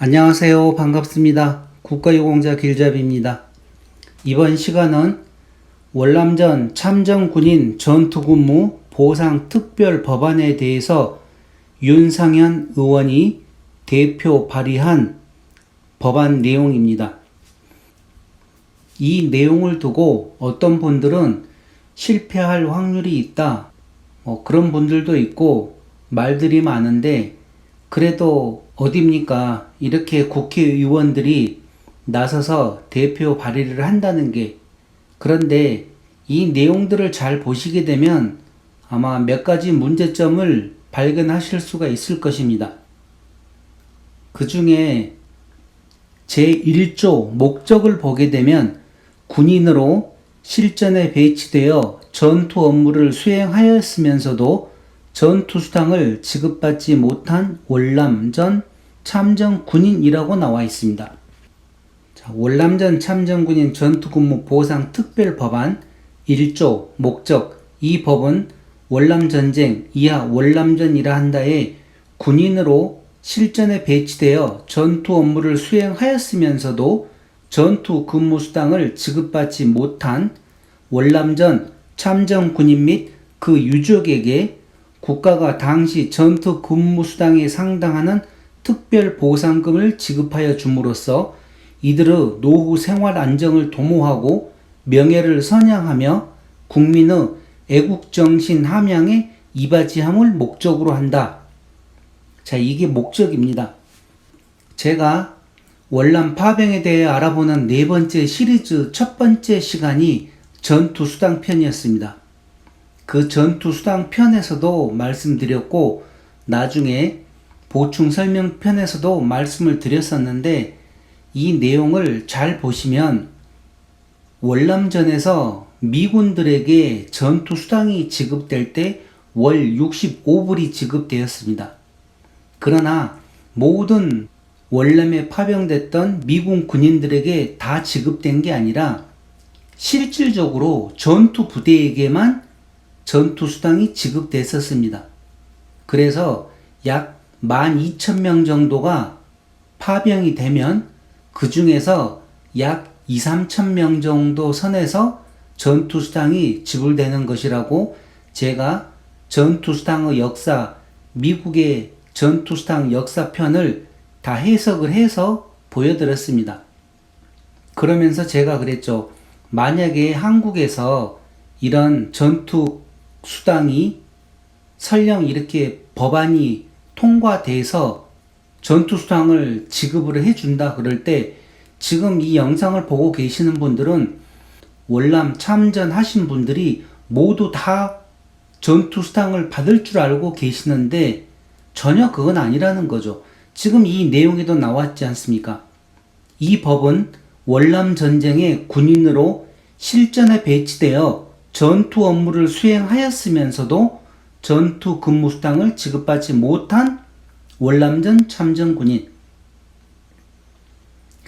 안녕하세요. 반갑습니다. 국가유공자 길잡이입니다. 이번 시간은 월남전 참전군인 전투근무 보상 특별 법안에 대해서 윤상현 의원이 대표 발의한 법안 내용입니다. 이 내용을 두고 어떤 분들은 실패할 확률이 있다. 뭐 그런 분들도 있고 말들이 많은데 그래도 어딥니까? 이렇게 국회의원들이 나서서 대표 발의를 한다는 게 그런데 이 내용들을 잘 보시게 되면 아마 몇 가지 문제점을 발견하실 수가 있을 것입니다. 그 중에 제1조 목적을 보게 되면 군인으로 실전에 배치되어 전투 업무를 수행하였으면서도 전투 수당을 지급받지 못한 월남전 참전 군인이라고 나와 있습니다. 자, 월남전 참전 군인 전투 근무 보상 특별 법안 1조 목적 이 법은 월남 전쟁 이하 월남전이라 한다에 군인으로 실전에 배치되어 전투 업무를 수행하였으면서도 전투 근무 수당을 지급받지 못한 월남전 참전 군인 및 그 유족에게 국가가 당시 전투 근무 수당에 상당하는 특별 보상금을 지급하여 줌으로써 이들의 노후 생활 안정을 도모하고 명예를 선양하며 국민의 애국정신 함양에 이바지함을 목적으로 한다. 자, 이게 목적입니다. 제가 월남 파병에 대해 알아보는 네 번째 시리즈 첫 번째 시간이 전투수당 편이었습니다. 그 전투수당 편에서도 말씀드렸고, 나중에 보충 설명 편에서도 말씀을 드렸었는데, 이 내용을 잘 보시면, 월남전에서 미군들에게 전투 수당이 지급될 때 월 65불이 지급되었습니다. 그러나 모든 월남에 파병됐던 미군 군인들에게 다 지급된 게 아니라 실질적으로 전투 부대에게만 전투 수당이 지급됐었습니다. 그래서 약 12,000명 정도가 파병이 되면 그 중에서 약 2, 3,000명 정도 선에서 전투 수당이 지불되는 것이라고 제가 전투 수당의 역사, 미국의 전투 수당 역사편을 다 해석을 해서 보여드렸습니다. 그러면서 제가 그랬죠. 만약에 한국에서 이런 전투 수당이 설령 이렇게 법안이 통과돼서 전투 수당을 지급을 해준다 그럴 때 지금 이 영상을 보고 계시는 분들은 월남 참전하신 분들이 모두 다 전투 수당을 받을 줄 알고 계시는데 전혀 그건 아니라는 거죠. 지금 이 내용에도 나왔지 않습니까? 이 법은 월남 전쟁의 군인으로 실전에 배치되어 전투 업무를 수행하였으면서도 전투 근무 수당을 지급받지 못한 월남전 참전 군인.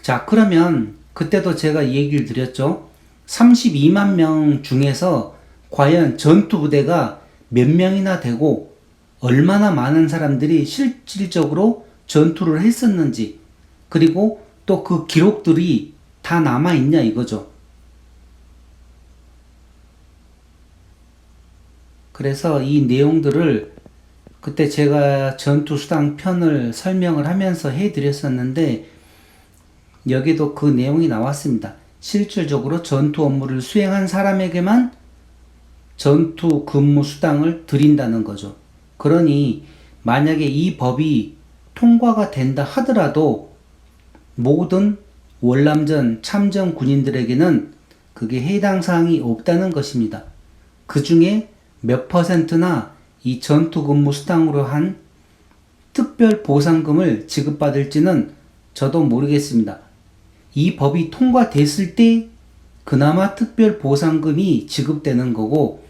자, 그러면 그때도 제가 얘기를 드렸죠. 32만 명 중에서 과연 전투 부대가 몇 명이나 되고 얼마나 많은 사람들이 실질적으로 전투를 했었는지 그리고 또 그 기록들이 다 남아 있냐 이거죠. 그래서 이 내용들을 그때 제가 전투 수당 편을 설명을 하면서 해 드렸었는데 여기도 그 내용이 나왔습니다. 실질적으로 전투 업무를 수행한 사람에게만 전투 근무 수당을 드린다는 거죠. 그러니 만약에 이 법이 통과가 된다 하더라도 모든 월남전 참전 군인들에게는 그게 해당 사항이 없다는 것입니다. 그 중에 몇 퍼센트나 이 전투 근무 수당으로 한 특별 보상금을 지급받을지는 저도 모르겠습니다. 이 법이 통과됐을 때 그나마 특별 보상금이 지급되는 거고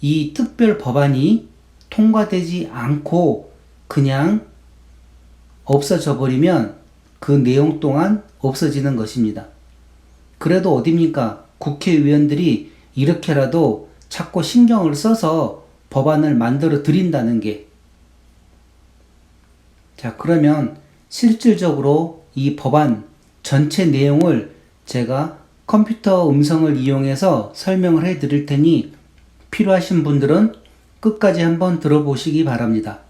이 특별 법안이 통과되지 않고 그냥 없어져 버리면 그 내용 동안 없어지는 것입니다. 그래도 어딥니까? 국회의원들이 이렇게라도 자꾸 신경을 써서 법안을 만들어 드린다는 게. 자, 그러면 실질적으로 이 법안 전체 내용을 제가 컴퓨터 음성을 이용해서 설명을 해 드릴 테니 필요하신 분들은 끝까지 한번 들어보시기 바랍니다.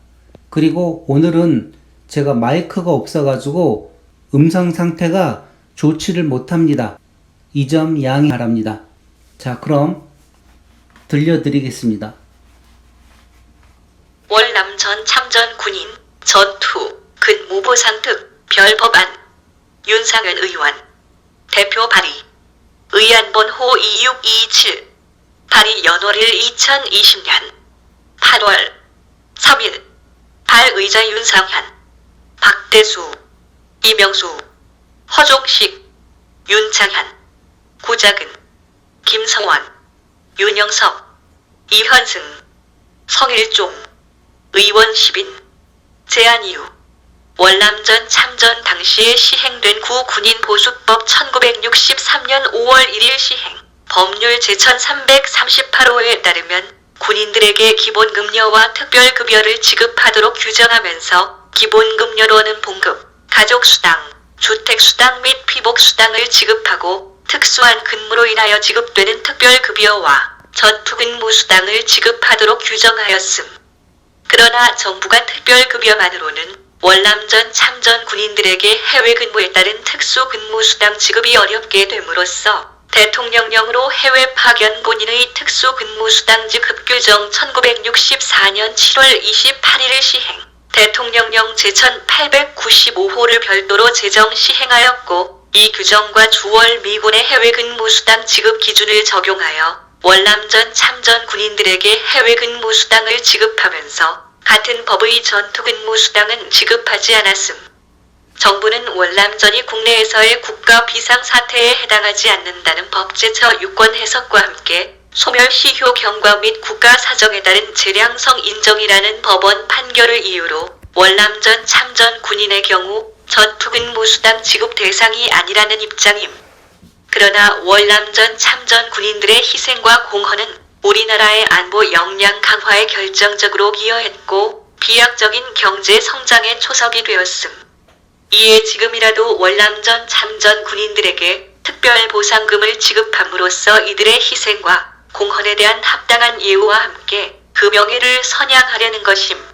그리고 오늘은 제가 마이크가 없어가지고 음성 상태가 좋지를 못합니다. 이 점 양해 바랍니다. 자, 그럼 들려드리겠습니다. 월남 전 참전 군인 전투 근무보상 특별 법안 윤상현 의원 대표 발의 의안본호 2627 발의 연월일 2020년 8월 3일 발의자 윤상현 박대수 이명수 허종식 윤창현 구자근 김성원 윤영석 이현승 성일종 의원 10인 제안 이후 월남전 참전 당시에 시행된 구 군인보수법 1963년 5월 1일 시행 법률 제1338호에 따르면 군인들에게 기본급여와 특별급여를 지급하도록 규정하면서 기본급여로는 봉급, 가족수당, 주택수당 및 피복수당을 지급하고 특수한 근무로 인하여 지급되는 특별급여와 전투근무수당을 지급하도록 규정하였음. 그러나 정부가 특별급여만으로는 월남전 참전 군인들에게 해외 근무에 따른 특수 근무 수당 지급이 어렵게 됨으로써 대통령령으로 해외 파견 군인의 특수 근무 수당 지급 규정 1964년 7월 28일 시행 대통령령 제1895호를 별도로 제정 시행하였고 이 규정과 주월 미군의 해외 근무 수당 지급 기준을 적용하여 월남전 참전 군인들에게 해외 근무 수당을 지급하면서 같은 법의 전투 근무 수당은 지급하지 않았음. 정부는 월남전이 국내에서의 국가 비상 사태에 해당하지 않는다는 법 제처 유권 해석과 함께 소멸시 효 경과 및 국가 사정에 따른 재량성 인정이라는 법원 판결을 이유로 월남전 참전 군인의 경우 전투 근무 수당 지급 대상이 아니라는 입장임. 그러나 월남전 참전 군인들의 희생과 공헌은 우리나라의 안보 역량 강화에 결정적으로 기여했고 비약적인 경제 성장의 초석이 되었음. 이에 지금이라도 월남전 참전 군인들에게 특별 보상금을 지급함으로써 이들의 희생과 공헌에 대한 합당한 예우와 함께 그 명예를 선양하려는 것임.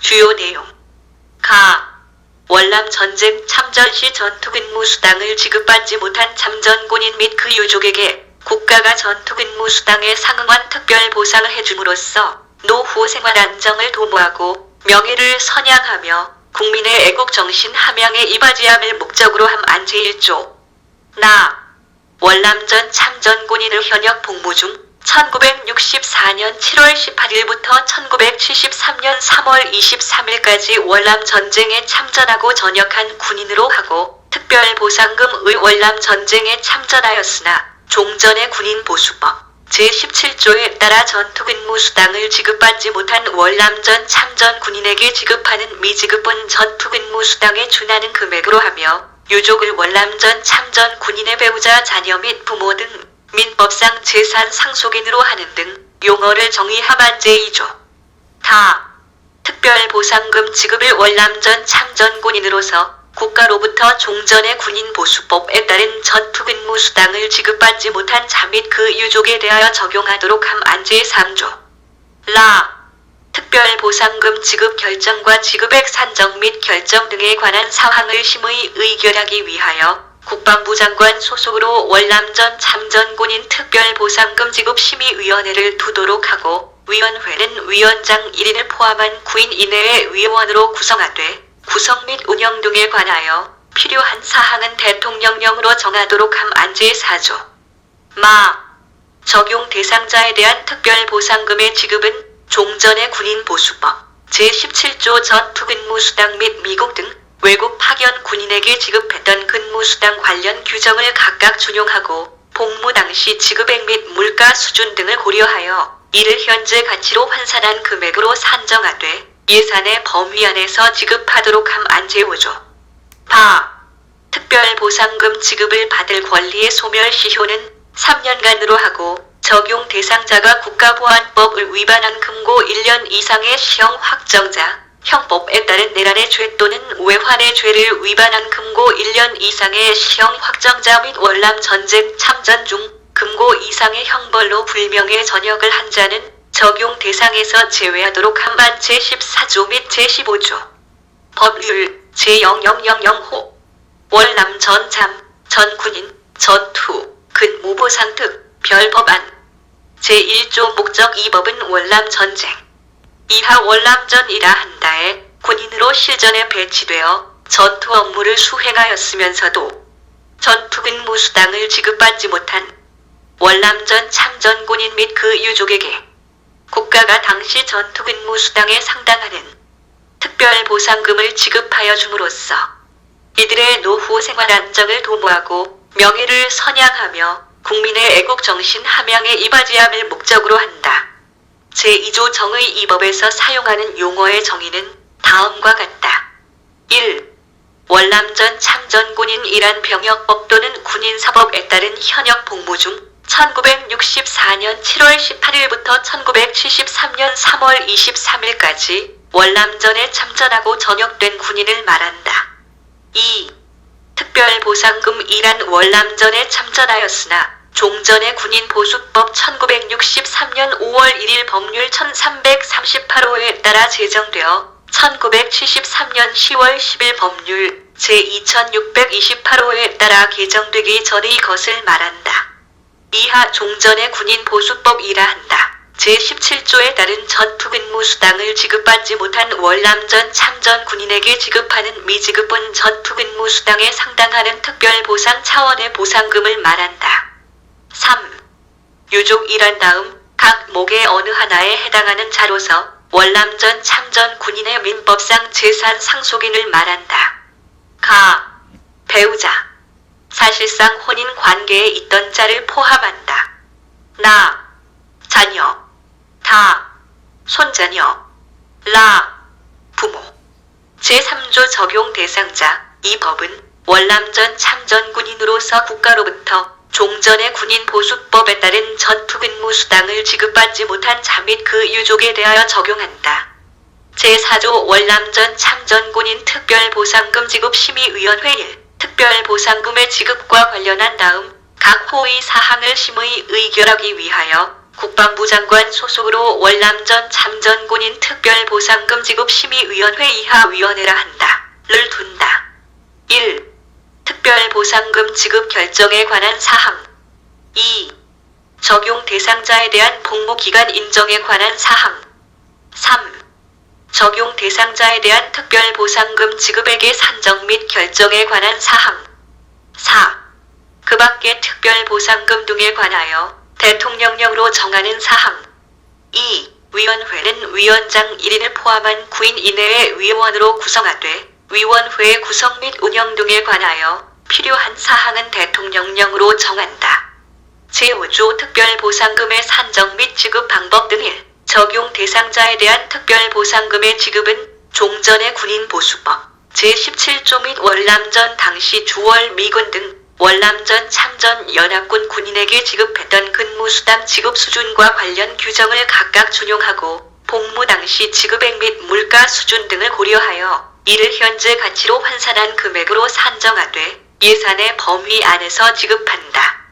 주요 내용. 가. 월남 전쟁 참전 시 전투근무 수당을 지급받지 못한 참전군인 및 그 유족에게 국가가 전투근무 수당에 상응한 특별 보상을 해줌으로써 노후 생활 안정을 도모하고 명예를 선양하며 국민의 애국 정신 함양에 이바지함을 목적으로 함 안제1조. 나. 월남전 참전군인을 현역 복무 중 1964년 7월 18일부터 1973년 3월 23일까지 월남 전쟁에 참전하고 전역한 군인으로 하고 특별 보상금의 월남 전쟁에 참전하였으나 종전의 군인 보수법 제17조에 따라 전투근무 수당을 지급받지 못한 월남전 참전 군인에게 지급하는 미지급은 전투근무 수당에 준하는 금액으로 하며 유족을 월남전 참전 군인의 배우자 자녀 및 부모 등 민법상 재산 상속인으로 하는 등 용어를 정의함한 제2조. 다. 특별보상금 지급을 월남전 참전군인으로서 국가로부터 종전의 군인 보수법에 따른 전투근무 수당을 지급받지 못한 자 및 그 유족에 대하여 적용하도록 함 안 제 3조. 라. 특별보상금 지급 결정과 지급액 산정 및 결정 등에 관한 사항을 심의 의결하기 위하여 국방부 장관 소속으로 월남전 참전군인 특별보상금 지급 심의위원회를 두도록 하고 위원회는 위원장 1인을 포함한 9인 이내의 위원으로 구성하되 구성 및 운영 등에 관하여 필요한 사항은 대통령령으로 정하도록 함 안제 4조. 마. 적용 대상자에 대한 특별보상금의 지급은 종전의 군인보수법 제17조 전투근무수당 및 미국 등 외국 파견 군인에게 지급했던 근무수당 관련 규정을 각각 준용하고 복무 당시 지급액 및 물가 수준 등을 고려하여 이를 현재 가치로 환산한 금액으로 산정하되 예산의 범위 안에서 지급하도록 함 안제 5조. 바. 특별보상금 지급을 받을 권리의 소멸 시효는 3년간으로 하고 적용 대상자가 국가보안법을 위반한 금고 1년 이상의 시형 확정자, 형법에 따른 내란의 죄 또는 외환의 죄를 위반한 금고 1년 이상의 시형 확정자 및 월남 전쟁 참전 중 금고 이상의 형벌로 불명예 전역을 한 자는 적용 대상에서 제외하도록 한만 제14조 및 제15조. 법률 제0000호. 월남 전참 전군인 전투 근무보상 등 별법안. 제1조 목적 2법은 월남 전쟁 이하 월남전이라 한다에 군인으로 실전에 배치되어 전투 업무를 수행하였으면서도 전투 근무 수당을 지급받지 못한 월남전 참전 군인 및 그 유족에게 국가가 당시 전투 근무 수당에 상당하는 특별 보상금을 지급하여 줌으로써 이들의 노후 생활 안정을 도모하고 명예를 선양하며 국민의 애국 정신 함양에 이바지함을 목적으로 한다. 제2조 정의 이 법에서 사용하는 용어의 정의는 다음과 같다. 1. 월남전 참전군인이란 병역법 또는 군인사법에 따른 현역 복무 중 1964년 7월 18일부터 1973년 3월 23일까지 월남전에 참전하고 전역된 군인을 말한다. 2. 특별보상금이란 월남전에 참전하였으나 종전의 군인 보수법 1963년 5월 1일 법률 1338호에 따라 제정되어 1973년 10월 10일 법률 제2628호에 따라 개정되기 전의 것을 말한다. 이하 종전의 군인 보수법이라 한다. 제17조에 따른 전투근무 수당을 지급받지 못한 월남전 참전 군인에게 지급하는 미지급분 전투근무 수당에 상당하는 특별보상 차원의 보상금을 말한다. 3. 유족이란 다음 각 목의 어느 하나에 해당하는 자로서 월남전 참전 군인의 민법상 재산 상속인을 말한다. 가, 배우자, 사실상 혼인 관계에 있던 자를 포함한다. 나, 자녀, 다, 손자녀, 라, 부모. 제3조 적용 대상자, 이 법은 월남전 참전 군인으로서 국가로부터 종전의 군인 보수법에 따른 전투근무 수당을 지급받지 못한 자 및 그 유족에 대하여 적용한다. 제4조 월남전 참전군인 특별보상금 지급 심의위원회 1 특별보상금의 지급과 관련한 다음 각 호의 사항을 심의 의결하기 위하여 국방부 장관 소속으로 월남전 참전군인 특별보상금 지급 심의위원회 이하 위원회라 한다. 를 둔다. 1. 특별보상금 지급 결정에 관한 사항 2. 적용 대상자에 대한 복무기간 인정에 관한 사항 3. 적용 대상자에 대한 특별보상금 지급액의 산정 및 결정에 관한 사항 4. 그 밖의 특별보상금 등에 관하여 대통령령으로 정하는 사항 2. 위원회는 위원장 1인을 포함한 9인 이내의 위원으로 구성하되 위원회의 구성 및 운영 등에 관하여 필요한 사항은 대통령령으로 정한다. 제5조 특별보상금의 산정 및 지급 방법 등일 적용 대상자에 대한 특별보상금의 지급은 종전의 군인보수법 제17조 및 월남전 당시 주월 미군 등 월남전 참전 연합군 군인에게 지급했던 근무수당 지급 수준과 관련 규정을 각각 준용하고 복무 당시 지급액 및 물가 수준 등을 고려하여 이를 현재 가치로 환산한 금액으로 산정하되 예산의 범위 안에서 지급한다.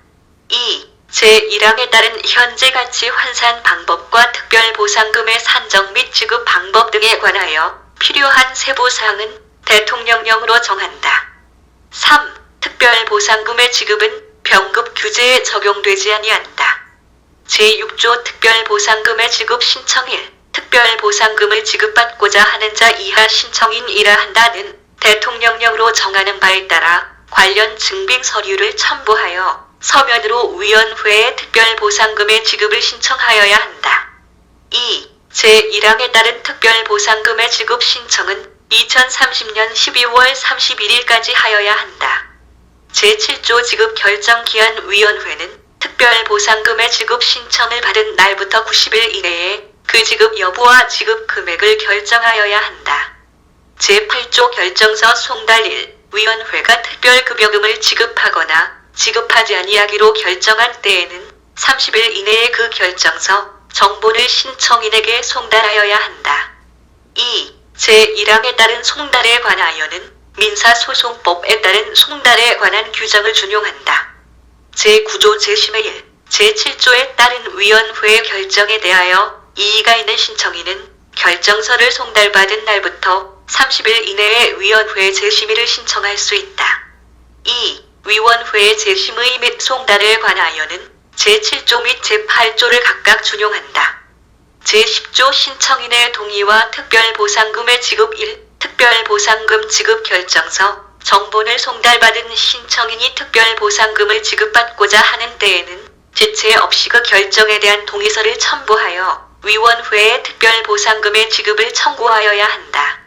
2. 제1항에 따른 현재 가치 환산 방법과 특별보상금의 산정 및 지급 방법 등에 관하여 필요한 세부 사항은 대통령령으로 정한다. 3. 특별보상금의 지급은 병급 규제에 적용되지 아니한다. 제6조 특별보상금의 지급 신청일 특별 보상금을 지급받고자 하는 자 이하 신청인이라 한다는 대통령령으로 정하는 바에 따라 관련 증빙 서류를 첨부하여 서면으로 위원회에 특별 보상금의 지급을 신청하여야 한다. 2. 제1항에 따른 특별 보상금의 지급 신청은 2030년 12월 31일까지 하여야 한다. 제7조 지급 결정 기한 위원회는 특별 보상금의 지급 신청을 받은 날부터 90일 이내에 그 지급 여부와 지급 금액을 결정하여야 한다. 제8조 결정서 송달 1 위원회가 특별급여금을 지급하거나 지급하지 아니하기로 결정한 때에는 30일 이내에 그 결정서 정본을 신청인에게 송달하여야 한다. 2. 제1항에 따른 송달에 관하여는 민사소송법에 따른 송달에 관한 규정을 준용한다. 제9조 제10의 1, 제7조에 따른 위원회의 결정에 대하여 이의가 있는 신청인은 결정서를 송달받은 날부터 30일 이내에 위원회 재심의를 신청할 수 있다. 2. 위원회의 재심의 및 송달에 관하여는 제7조 및 제8조를 각각 준용한다. 제10조 신청인의 동의와 특별보상금의 지급 1. 특별보상금 지급 결정서 정본을 송달받은 신청인이 특별보상금을 지급받고자 하는 때에는 지체 없이 그 결정에 대한 동의서를 첨부하여 위원회에 특별보상금의 지급을 청구하여야 한다.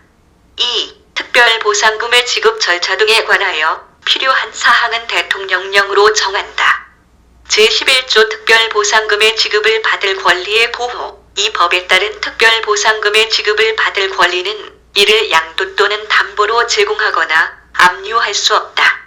2. 특별보상금의 지급 절차 등에 관하여 필요한 사항은 대통령령으로 정한다. 제11조 특별보상금의 지급을 받을 권리의 보호. 이 법에 따른 특별보상금의 지급을 받을 권리는 이를 양도 또는 담보로 제공하거나 압류할 수 없다.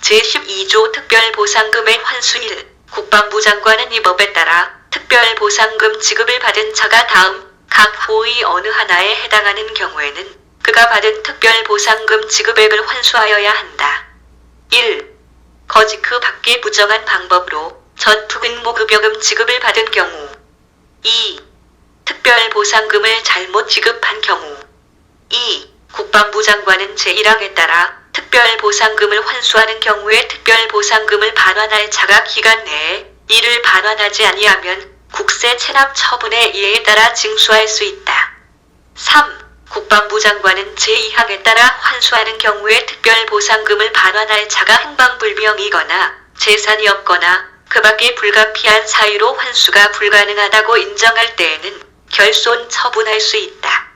제12조 특별보상금의 환수 1. 국방부 장관은 이 법에 따라 특별보상금 지급을 받은 자가 다음 각 호의 어느 하나에 해당하는 경우에는 그가 받은 특별보상금 지급액을 환수하여야 한다. 1. 거짓 그 밖에 부정한 방법으로 전투근무급여금 지급을 받은 경우 2. 특별보상금을 잘못 지급한 경우 2. 국방부 장관은 제1항에 따라 특별보상금을 환수하는 경우에 특별보상금을 반환할 자가 기간 내에 이를 반환하지 아니하면 국세 체납 처분의 예에 따라 징수할 수 있다. 3. 국방부 장관은 제2항에 따라 환수하는 경우에 특별 보상금을 반환할 자가 행방불명이거나 재산이 없거나 그 밖에 불가피한 사유로 환수가 불가능하다고 인정할 때에는 결손 처분할 수 있다.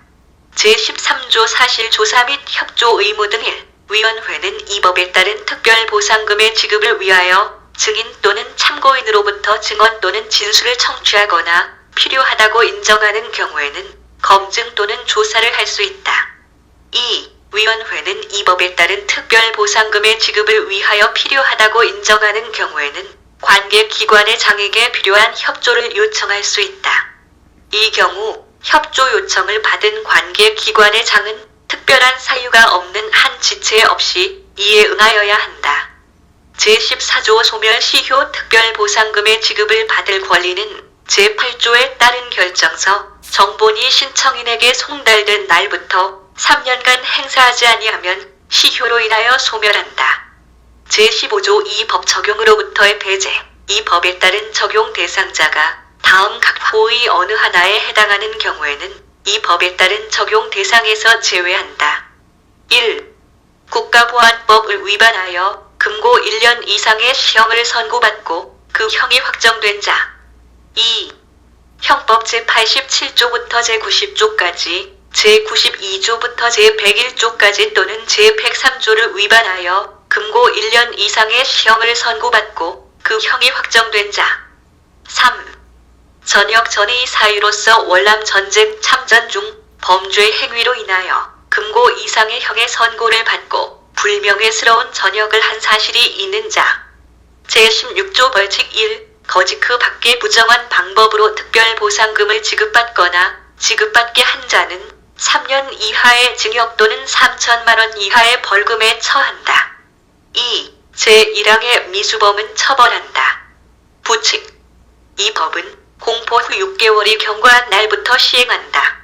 제13조 사실 조사 및 협조 의무 등 1. 위원회는 이 법에 따른 특별 보상금의 지급을 위하여 증인 또는 참고인으로부터 증언 또는 진술을 청취하거나 필요하다고 인정하는 경우에는 검증 또는 조사를 할 수 있다. 2. 위원회는 이 법에 따른 특별 보상금의 지급을 위하여 필요하다고 인정하는 경우에는 관계 기관의 장에게 필요한 협조를 요청할 수 있다. 이 경우 협조 요청을 받은 관계 기관의 장은 특별한 사유가 없는 한 지체 없이 이에 응하여야 한다. 제14조 소멸시효 특별보상금의 지급을 받을 권리는 제8조에 따른 결정서 정본이 신청인에게 송달된 날부터 3년간 행사하지 아니하면 시효로 인하여 소멸한다. 제15조 이 법 적용으로부터의 배제 이 법에 따른 적용 대상자가 다음 각 호의 어느 하나에 해당하는 경우에는 이 법에 따른 적용 대상에서 제외한다. 1. 국가보안법을 위반하여 금고 1년 이상의 시형을 선고받고 그 형이 확정된 자. 2. 형법 제87조부터 제90조까지, 제92조부터 제101조까지 또는 제103조를 위반하여 금고 1년 이상의 시형을 선고받고 그 형이 확정된 자. 3. 전역 전의 사유로서 월남 전쟁 참전 중 범죄 행위로 인하여 금고 이상의 형의 선고를 받고 불명예스러운 전역을 한 사실이 있는 자. 제16조 벌칙 1. 거짓 그 밖에 부정한 방법으로 특별보상금을 지급받거나 지급받게 한 자는 3년 이하의 징역 또는 3천만 원 이하의 벌금에 처한다. 2. 제1항의 미수범은 처벌한다. 부칙. 이 법은 공포 후 6개월이 경과한 날부터 시행한다.